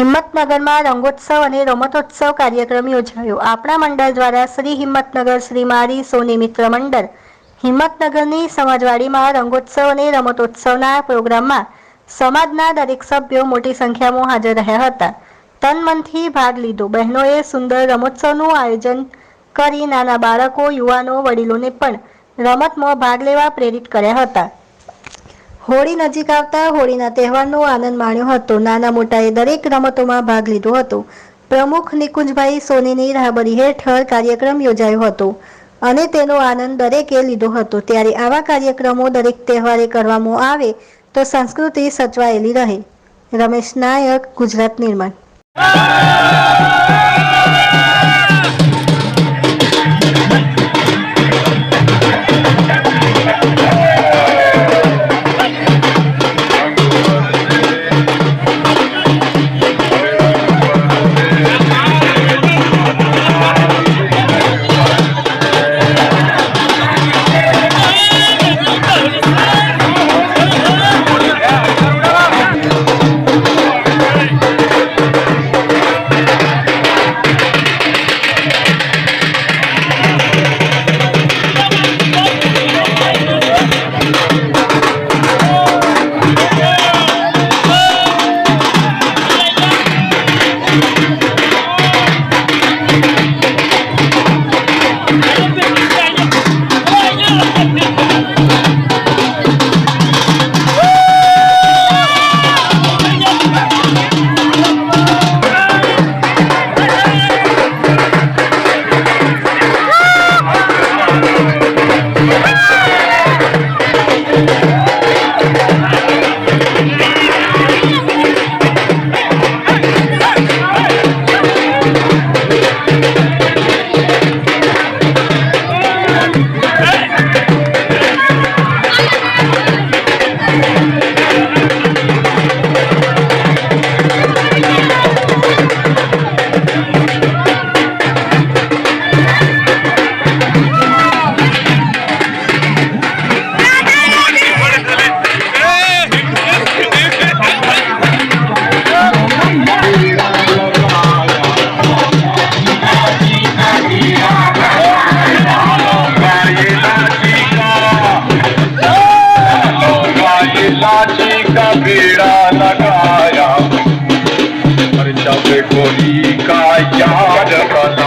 હિંમતનગરમાં રંગોત્સવ અને રમતોત્સવ કાર્યક્રમ યોજાયો. આપણા મંડળ દ્વારા શ્રી હિંમતનગર શ્રી મારી સોની મિત્ર મંડળ, હિંમતનગરની સમાજવાડીમાં રંગોત્સવ અને રમતોત્સવના પ્રોગ્રામમાં સમાજના દરેક સભ્યો મોટી સંખ્યામાં હાજર રહ્યા હતા. તન મનથી ભાગ લીધો. બહેનોએ સુંદર રમોત્સવનું આયોજન કરી નાના બાળકો, યુવાનો, વડીલોને પણ રમતમાં ભાગ લેવા પ્રેરિત કર્યા હતા. હોળી નજીક આવતા હોળીના તહેવારનો આનંદ માણ્યો હતો. નાના મોટાએ દરેક રમતોમાં ભાગ લીધો હતો. પ્રમુખ નિકુંજભાઈ સોનીની રાહબરી હેઠળ કાર્યક્રમ યોજાયો હતો અને તેનો આનંદ દરેકે લીધો હતો. ત્યારે આવા કાર્યક્રમો દરેક તહેવારે કરવામાં આવે તો સંસ્કૃતિ સચવાયેલી રહે. રમેશ નાયક, ગુજરાત નિર્માણ. लाठी का बेड़ा लगाया और जब गोली का याद बना